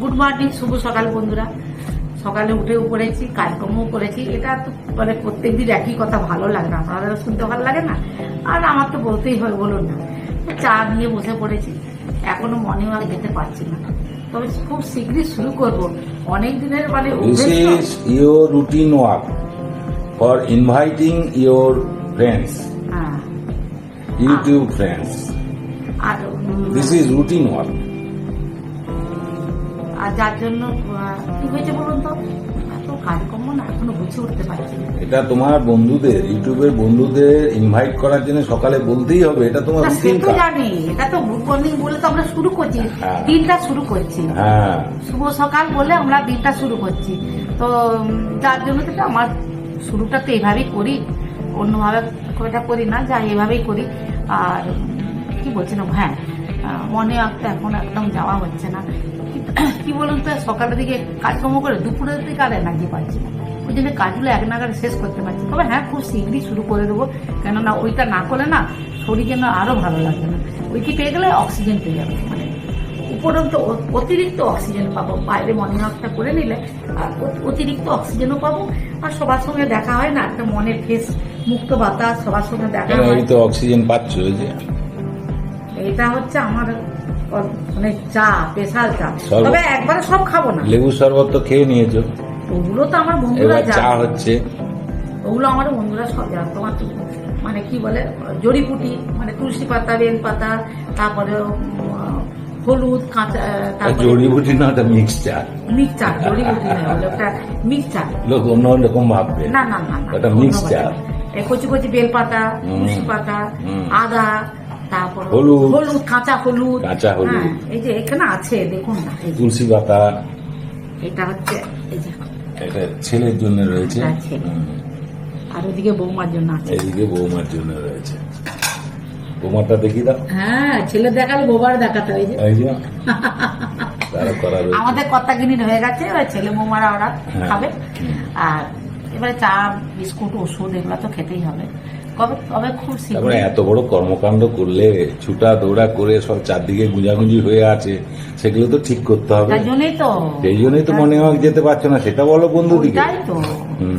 Good morning শুভ সকাল বন্ধুরা। সকালে উঠেও পড়েছি কাজকর্মও করেছি। এটা তো মানে প্রত্যেক দিন একই কথা ভালো লাগে না। আপনাদের শুনতে ভালো লাগে না আর আমার তো বলতেই হয় বলুন না। চা নিয়ে বসে পড়েছি। এখনও মর্নিং ওয়াক যেতে পারছি না। তবে খুব শীঘ্রই শুরু করব। অনেক দিনের মানে routine work for inviting your friends, হ্যাঁ। YouTube friends. R This is routine work. আর যার জন্য কি হয়েছে বলুন তো? এত কাজকর্ম না এখনও গুছিয়ে উঠতে পারছি না। এটা তোমার বন্ধুদের ইউটিউবের বন্ধুদের ইনভাইট করার জন্য সকালে বলতেই হবে এটা তোমার না, সে রুটিন তো কাজ। জানি এটা তো গ্রুপ বন্ডিং বলে তো আমরা শুরু করছি হ্যাঁ। দিনটা শুরু করছি। হ্যাঁ। শুভ সকাল বলে আমরা দিনটা শুরু করছি। তো উম, যার জন্য তো এটা আমার শুরুটা তো এইভাবেই করি অন্যভাবে খুব একটা করি না যা এইভাবেই করি। আর উম, কি বলছিলাম হ্যাঁ। মনে একটা এখন একদম যাওয়া হচ্ছে না। কি বলুন তো সকালের দিকে কাজকর্ম করে দুপুরের দিকে আর এনার্জি পাচ্ছি না। ওই জন্য কাজগুলো এক নাগারে শেষ করতে পারছি তবে হ্যাঁ খুব শীঘ্রই শুরু করে দেবো। কেননা ওইটা না করলে না শরীর যেন আরও ভালো লাগবে না। ওইটি পেয়ে গেলে অক্সিজেন পেয়ে যাবে। মানে উপরন্ত অতিরিক্ত অক্সিজেন পাবো। বাইরে মর্নিং ওয়াকটা করে নিলে আর অতিরিক্ত অক্সিজেনও পাবো। আর সবার সঙ্গে দেখা হয় না একটা মনের ফ্রেশ মুক্ত বাতাস সবার সঙ্গে দেখা হয় তো অক্সিজেন পাচ্ছ যে। এটা হচ্ছে আমার মানে চা স্পেশাল চা। তবে একবারে সব খাব না। লেবু শরবত তো খেয়ে নিয়েছো। ওগুলো তো আমার বন্ধুরা চা হচ্ছে। ওগুলো আমার বন্ধুরা সব জানে। তোমার মানে কি বলে জড়িপুটি মানে তুলসী পাতা বেল পাতা তারপরে হলুদ কাঁচা জড়িবুটি না ওটা মিক্সচার মিক্সচার জড়িবুটি নয় বলে ওটা মিক্সচার লোক অন্য রকম ভাববে। না না না না ওটা কথা। এই কচি কচি বেলপাতা হুম। তুলসী পাতা আদা তারপর হলুদ। হলুদ কাঁচা হলুদ। কাঁচা হলুদ। হ্যাঁ, এই যে এখানে আছে দেখুন না তুলসী পাতা। এটা হচ্ছে এই যে। এটা ছেলের জন্য রয়েছে। হ্যাঁ, ছেলে। আর ওদিকে বৌমার জন্য আছে। এদিকে বৌমার জন্য রয়েছে। বৌমাটা দেখি দাও। হ্যাঁ ছেলে দেখালে বৌমার দেখাতে হয় যে। আমাদের কর্তা কিনির হয়ে গেছে এবার ছেলে বৌমারা ওরা হ্যাঁ। খাবে। আর এবারে চা বিস্কুট ওষুধ এগুলো তো খেতেই হবে। তারপরে এত বড় কর্মকাণ্ড করলে ছুটা দৌড়া করে সব চারদিকে গুঁজাগুঁজি হয়ে আছে সেগুলো তো ঠিক করতে হবে। সেই জন্যই তো মনে হয় যেতে পারছ না সেটা বলো বন্ধুদিকে। ওইটাই তো।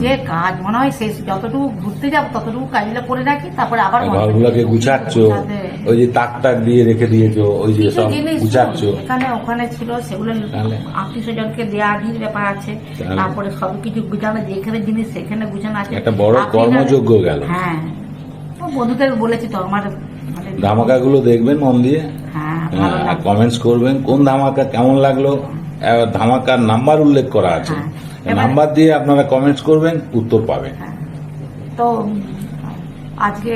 যে কাজ মনে হয় শেষ যতটুকু ঘুরতে যাব ততটুকু কাজগুলো করে রাখি তারপরে আবার ঘরগুলোকে গুছাচ্ছ ওই যে তাক টাক দিয়ে রেখে দিয়েছ ওই যে সব গুছাচ্ছ। এখানে ওখানে ছিল সেগুলো? আত্মীয় স্বজনকে দেওয়া আদির ব্যাপার আছে তারপরে সব কিছু গুছানো যেখানে জিনিস সেখানে গুছানো আছে। একটা বড় কর্মযোগ্য গেল। হ্যাঁ। বন্ধুদের বলেছি তো আমার মানে ধামাকাগুলো দেখবেন মন দিয়ে? হ্যাঁ হ্যাঁ, আর কমেন্টস করবেন কোন ধামাকা কেমন লাগল? ধামাকার নাম্বার উল্লেখ করা আছে। হ্যাঁ। নাম্বার দিয়ে আপনারা কমেন্টস করবেন উত্তর পাবেন। হ্যাঁ। তো আজকে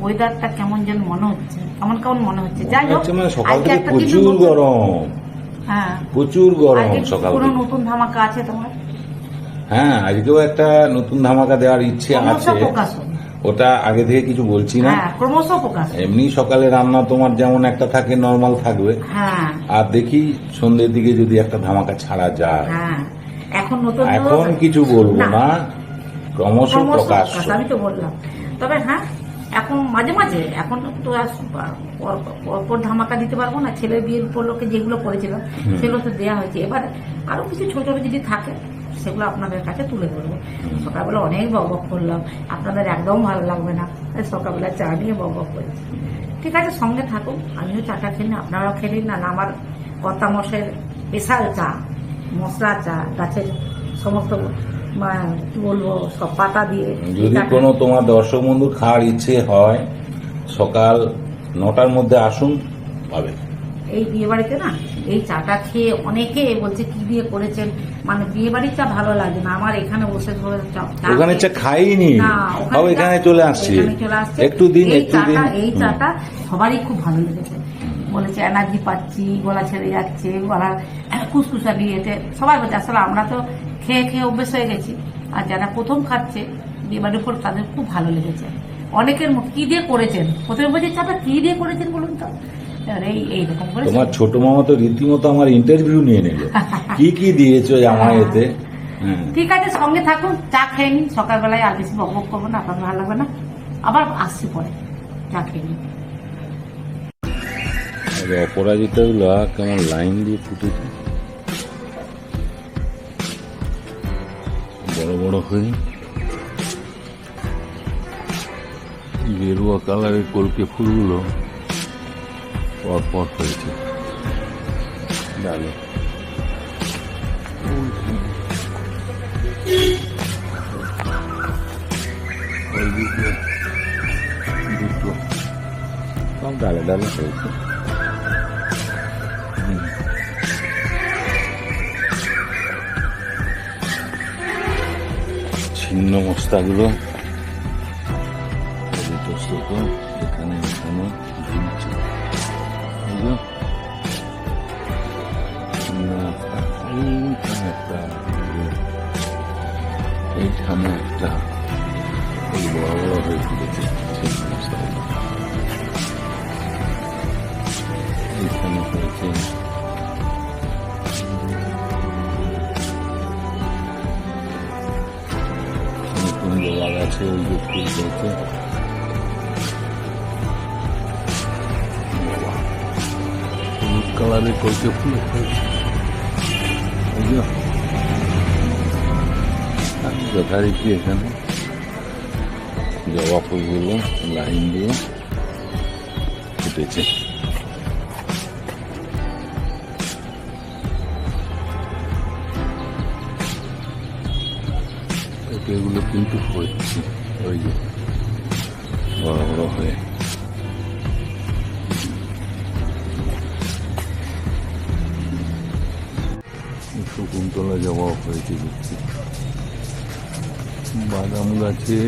ওয়েদারটা কেমন যেন মনে হচ্ছে কেমন কেমন মনে হচ্ছে? যাই হোক মানে সকাল থেকে প্রচুর গরম। হ্যাঁ। প্রচুর গরম সকাল থেকে। নতুন ধামাকা আছে তোমার? হ্যাঁ আজকেও একটা নতুন ধামাকা দেওয়ার ইচ্ছে আছে। ওটা আগে থেকে কিছু বলছি না। হ্যাঁ ক্রমশ প্রকাশ। এমনি সকালে রান্না তোমার যেমন একটা থাকে নর্মাল থাকবে। হ্যাঁ। আর দেখি সন্ধ্যের দিকে যদি একটা ধামাকা ছাড়া যায়। হ্যাঁ এখন নতুন এখন কিছু বলব না। ক্রমশ প্রকাশ। আমি তো বললাম। তবে হ্যাঁ এখন মাঝে মাঝে এখন তো পরপর ধামাকা দিতে পারব না। ছেলের বিয়ের উপলক্ষে যেগুলো করেছিলাম সেগুলো তো দেওয়া হয়েছে। এবার আরও কিছু ছোট ছোট যদি থাকে সেগুলো আপনাদের কাছে তুলে ধরবো। সকালবেলা অনেক বক করলাম। আপনাদের একদম ভালো লাগবে না। তাই সকালবেলা চা নিয়ে বক করেছি। ঠিক আছে সঙ্গে থাকুন। আমিও চাটা খেলি না আপনারাও খেলি না না আমার কর্তা মশের স্পেশাল চা মশলা চা গাছের সমস্ত কি বলব সব পাতা দিয়ে যদি কোনো তোমার দর্শক বন্ধু খাওয়ার ইচ্ছে হয় সকাল নটার মধ্যে আসুন পাবে এই বিয়ে বাড়িতে না এই চাটা খেয়ে অনেকে বলছে কি দিয়ে করেছেন? মানে বিয়ে বাড়ির চা ভালো লাগে না। আমার এখানে বসে ওখানে চা খাইনি। তাও এখানে চলে আসছি। একটু দিন এই একটু দিন। চাটা- এই চাটা সবারই খুব ভালো লেগেছে। বলেছে এনার্জি পাচ্ছি গলা ছেড়ে যাচ্ছে গলা খুসখুসানি বিয়েতে। সবাই বলছে আসলে আমরা তো খেয়ে খেয়ে অভ্যেস হয়ে গেছি। আর যারা প্রথম খাচ্ছে বিয়েবাড়ির পর তাদের খুব ভালো লেগেছে। অনেকের কি দিয়ে করেছেন? প্রথমে বলছে চাটা কি দিয়ে করেছেন বলুন তো? তোমার ছোট মামা তো রীতিমতো আমার ইন্টারভিউ নিয়ে নিল। কি কি দিয়েছ আমার হ্যাঁ। এতে? হ্যাঁ। ঠিক আছে সঙ্গে থাকুন চা খেয়ে নিন সকালবেলায় আর বেশি বকবক করব না আপনার ভালো লাগবে না। আবার আসছি পরে চা খেয়ে নিন। অপরাজিতাগুলো কেমন লাইন দিয়ে ফুটেছে। বড় বড় হয়ে গেরুয়া কালারের কলকে ফুলগুলো পরপর হয়েছে ডালে। দুটো। সব ডালে ডালে হয়েছে। ছিন্ন মস্তাগুলো। ছোট। এই যে ছিন্ন মস্তা এইখানে একটা এইখানে একটা এই বড় বড় হয়ে তুলেছে ছিন্ন মস্তাগুলো এইখানে হয়েছে নতুন জোগাড় আছে ওই যে ফুল হয়েছে বাবা, কালারের কলকে ফুল যে আর যথারীতি এখানে জবা লাইন দিয়ে ফুটেছে। এগুলো কিন্তু হচ্ছে ওই যে বড় বড় হয়ে শকুন্তলা জবাব হয়েছে দেখছি। বাদাম গাছে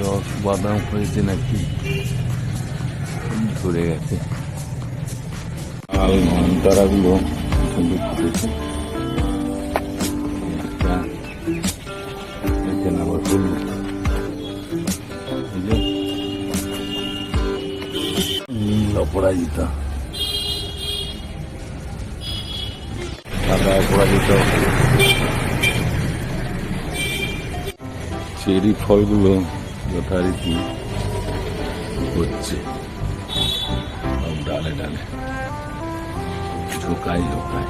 রস বাদাম হয়েছে নাকি? ধরে গেছে। যে। নীল অপরাজিতা। সাদা অপরাজিতা চেরি ফলগুলো যথারীতি হচ্ছে। ডালে ডালে। ঝোকায় ঝোকায়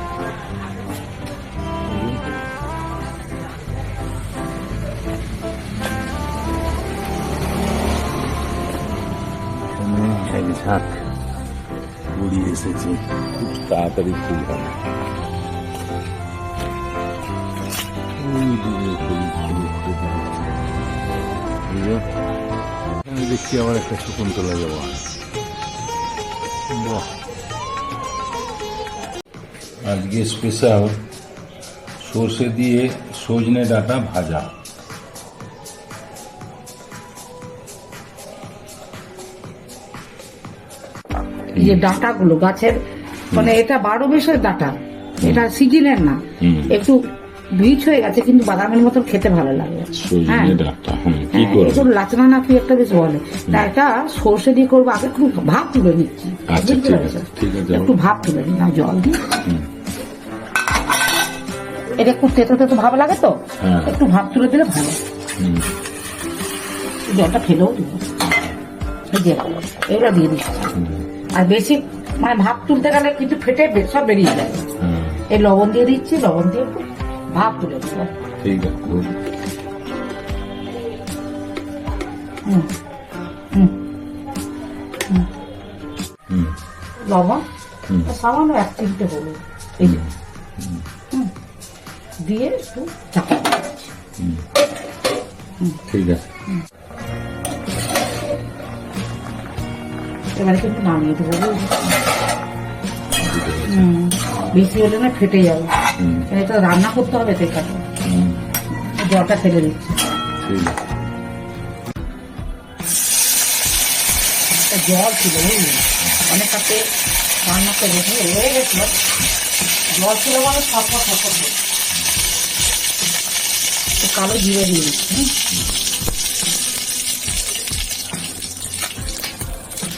এক ঝাঁক কুড়ি এসেছে। খুব তাড়াতাড়ি ফুল হবে। এখানে দেখছি আবার একটা শকুন্তলা যাওয়া বাহ আজকে স্পেশাল সর্ষে দিয়ে সজনে ডাটা ভাজা যে ডাটাগুলো গাছের মানে এটা বারো মাসের ডাটা এটা সিজনের না একটু বীজ হয়ে গেছে কিন্তু বাদামের মতন খেতে ভালো লাগে। হ্যাঁ। হ্যাঁ, লাচনা না কি একটা বেশ বলে? তা এটা সর্ষে দিয়ে করব আগে একটু ভাব তুলে নিচ্ছি আচ্ছা। একটু ভাব তুলে নিলাম জল দিয়ে। এটা একটু তেতো তেতো ভাব লাগে তো? হ্যাঁ। একটু ভাব তুলে দিলে ভালো। জলটা ফেলেও দিব। এগুলো দিয়ে দিচ্ছি আর বেশি মানে ভাব তুলতে গেলে কিন্তু ফেটে সব বেরিয়ে যায়। এই লবণ দিয়ে দিচ্ছি লবণ দিয়ে ভাব তুলে ঠিক আছে লবণ সামান্য এক চিমটে হলুদ এই। দিয়ে একটু চাপা ঠিক আছে। এবারে কিন্তু নামিয়ে দেবো। বেশি হলে না ফেটে যাবে। এটা রান্না করতে হবে জলটা ফেলে দিচ্ছি। জল ছিল অনেক হাতে রান্না করে রয়ে গেছিল। জল ছিল বলে সরপর সরপর তো কালো জিরে দিয়ে দিচ্ছি।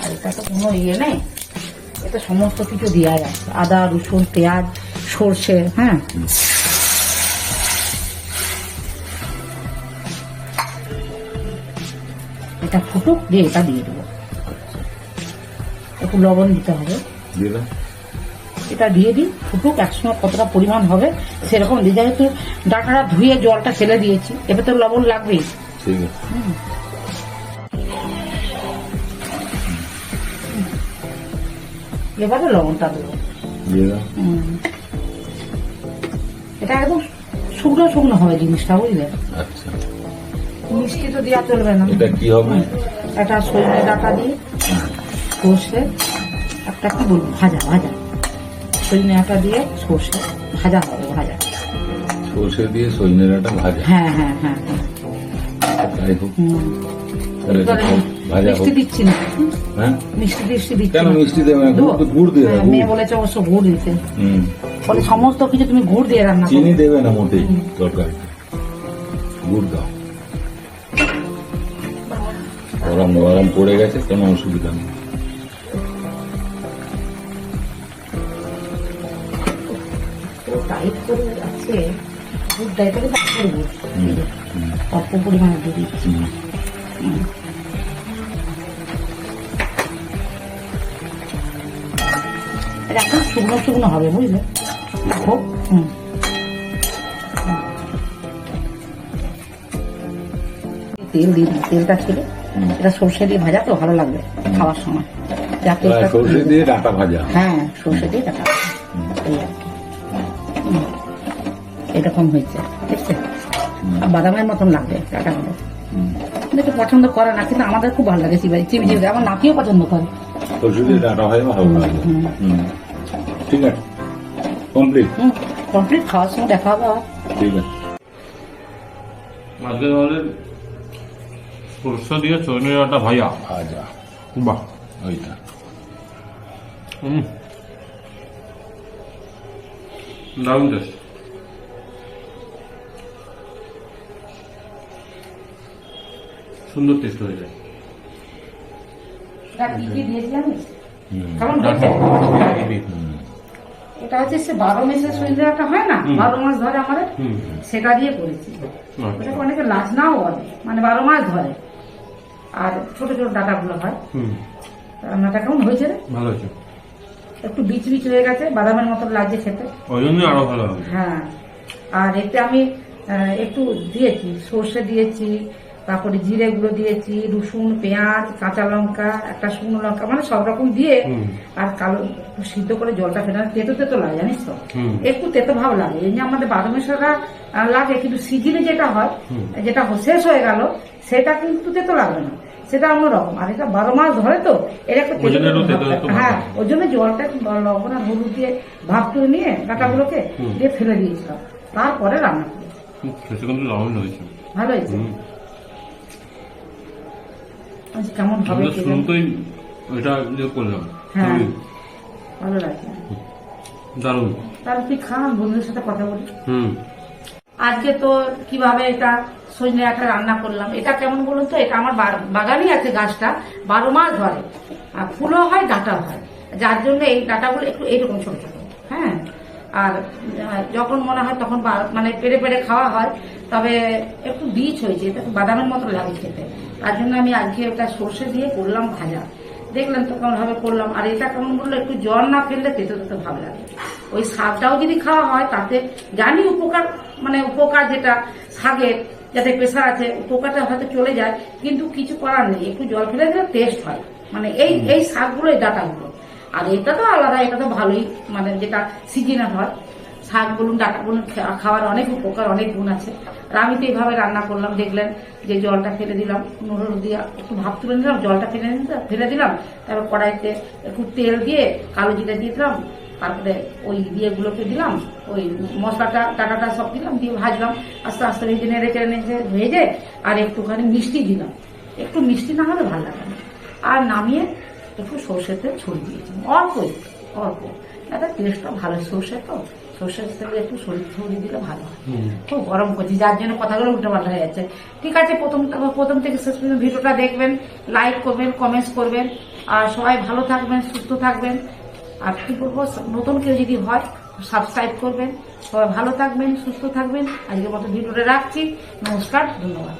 আর এটা তো কোনো ইয়ে নেই। এটা সমস্ত কিছু দেওয়া যাচ্ছে। আদা রসুন পেঁয়াজ সর্ষে হ্যাঁ? এটা ফুটুক দিয়ে এটা দিয়ে দেবো। একটু লবণ দিতে হবে। এটা দিয়ে দিই ফুটুক একসঙ্গে কতটা পরিমাণ হবে সেরকম দিয়ে যেহেতু ডাটাটা ধুয়ে জলটা ফেলে দিয়েছি এবার তো লবণ লাগবেই। এবারে লবণটা দেবো। এটা একদম শুকনো শুকনো হবে জিনিসটা বুঝলে? আচ্ছা। মিষ্টি তো দেওয়া চলবে না। এটা কি হবে? একটা সজনে ডাটা দিয়ে সর্ষে একটা কি বলব ভাজা ভাজা। সজনে ডাটা দিয়ে সর্ষে ভাজা হবে ভাজা। সর্ষে দিয়ে সজনে ডাঁটা ভাজা। হ্যাঁ হ্যাঁ হ্যাঁ হ্যাঁ। তাই হোক। হোক, ভাজা মিষ্টি দিচ্ছি না। হ্যাঁ? মিষ্টি দিচ্ছি কেন মিষ্টি দেবে না? গুড় তো- গুড় দিয়ে দাও হ্যাঁ, মেয়ে বলেছে অবশ্য গুড় দিতে। হুম। বলে সমস্ত কিছু তুমি গুড় দিয়ে রান্না চিনি দেবে না মোটেই তরকারিতে গুড় দাও। গরম গরম পড়ে গেছে কোনো অসুবিধা নেই। টাইট করে আছে গুড় অল্প পরিমাণে দিয়ে দিচ্ছি। এটা শুকনো শুকনো হবে বুঝলে? হুম। তেল দিই তেলটা ছিল এটা সর্ষে দিয়ে ভাজা তো ভালো লাগবে খাওয়ার সময়। সর্ষে দিয়ে ডাঁটা ভাজা। হ্যাঁ সর্ষে দিয়ে এই আর কি। এরকম হয়েছে দেখছে? বাদামের মতন লাগবে ডাটাগুলো। কিন্তু পছন্দ করে না কিন্তু আমাদের খুব ভালো লাগে চিবাই চিবি চিবি আমার নাতিও পছন্দ করে। দিয়ে ডাঁটা হয় ভালো। ঠিক আছে। কমপ্লিট কমপ্লিট খাওয়ার সময় দেখা হবে ঠিক আছে। আজকে তাহলে সরষে দিয়ে চৈনি ডাঁটা ভাজা ভাজা বাহ। ওইটা। হুম। দারুণ টেস্ট সুন্দর টেস্ট হয়ে যায়। এটা হয়েছে হচ্ছে সে বারো মাসের একটা হয় না? বারো মাস ধরে আমাদের হুম। সেটা দিয়ে করেছি। আচ্ছা। ওটাকে অনেকে লাজনাও বলে মানে বারো মাস ধরে। আর ছোট ছোট ডাটাগুলো হয়। রান্নাটা কেমন হয়েছে রে? ভালো আছে একটু বিচ বিচ হয়ে গেছে বাদামের মতো লাগছে খেতে। ওই জন্যই আরও ভালো হ্যাঁ। আর এতে আমি একটু দিয়েছি সর্ষে দিয়েছি তারপরে জিরে গুঁড়ো দিয়েছি রসুন পেঁয়াজ কাঁচা লঙ্কা একটা শুকনো লঙ্কা মানে সব রকম দিয়ে আর কালো সিদ্ধ করে জলটা ফেলে তেতো তেতো লাগে জানিস তো? একটু তেতো ভাব লাগে। এমনি আমাদের বারো মেশারা লাগে কিন্তু সিজিনে যেটা হয় যেটা শেষ হয়ে গেল সেটা কিন্তু তেতো লাগবে না। সেটা অন্যরকম। আর এটা বারো মাস ধরে তো এর একটা ভাব। ভাব হ্যাঁ ওই জন্য জলটা লবণ আর হলুদ দিয়ে ভাগ করে নিয়ে ডাটাগুলোকে। দিয়ে ফেলে দিয়েছিলাম। তারপরে রান্না করি ভালো হয়েছে? কেমন হবে করলাম। হ্যাঁ। ভালো লাগছে। দারুণ। তাহলে তুই খান বন্ধুদের সাথে কথা বলি। হুম। আজকে তো কীভাবে এটা সজনে একটা রান্না করলাম এটা কেমন বলুন তো? এটা আমার বাগানই আছে গাছটা বারো মাস ধরে। আর ফুলও হয় ডাটাও হয়। যার জন্য এই ডাটাগুলো একটু এইরকম ছোট ছোট। হ্যাঁ? আর যখন মনে হয় তখন মানে পেরে পেরে খাওয়া হয়, তবে একটু বীজ হয়েছে একটু বাদামের মতো লাগে খেতে। তার জন্য আমি আজকে এটা সর্ষে দিয়ে করলাম ভাজা। দেখলেন তো কেমন ভাবে করলাম, আর এটা কেমন বলল, একটু জল না ফেললে তেতো তেতো ভালো লাগে। ওই শাকটাও যদি খাওয়া হয়, তাতে জানি উপকার মানে উপকার যেটা, শাকের যাতে প্রেশার আছে, উপকারটা হয়তো চলে যায়, কিন্তু কিছু করার নেই। একটু জল ফেলে দিলে টেস্ট হয়। মানে এই এই শাকগুলো এই ডাটাগুলো। আর এটা তো আলাদা, এটা তো ভালোই মানে যেটা সিজনে হয়। শাক বলুন, ডাটা বলুন খাওয়ার অনেক উপকার, অনেক গুণ আছে। আর আমি তো এইভাবে রান্না করলাম, দেখলেন যে জলটা ফেলে দিলাম, নুন দিয়ে একটু ভাব তুলে নিলাম, জলটা ফেলে ফেলে দিলাম, তারপর কড়াইতে একটু তেল দিয়ে কালো জিরা দিয়ে দিলাম, তারপরে ওই দিয়েগুলোকে দিলাম, ওই মশলাটা টাটাটা সব দিলাম, দিয়ে ভাজলাম, আস্তে আস্তে ভেজে নেড়ে চেড়ে নেড়ে ভেজে আর একটুখানি মিষ্টি দিলাম। একটু মিষ্টি না হলে ভালো লাগে আর নামিয়ে একটু সর্ষের তেল ছড়িয়ে দিয়েছি অল্পই অল্প। এটা টেস্টটা ভালো সর্ষে তো? সর্ষের তেল একটু শরীর ছড়িয়ে দিলে ভালো হয়। খুব গরম করছি যার জন্য কথাগুলো উল্টো পাল্টা হয়ে যাচ্ছে। ঠিক আছে প্রথম প্রথম থেকে শেষ পর্যন্ত ভিডিওটা দেখবেন লাইক করবেন কমেন্টস করবেন। আর সবাই ভালো থাকবেন সুস্থ থাকবেন। আর কি করব নতুন কেউ যদি হয় সাবস্ক্রাইব করবেন। সবাই ভালো থাকবেন সুস্থ থাকবেন। আজকের মতো ভিডিওটা রাখছি। নমস্কার ধন্যবাদ।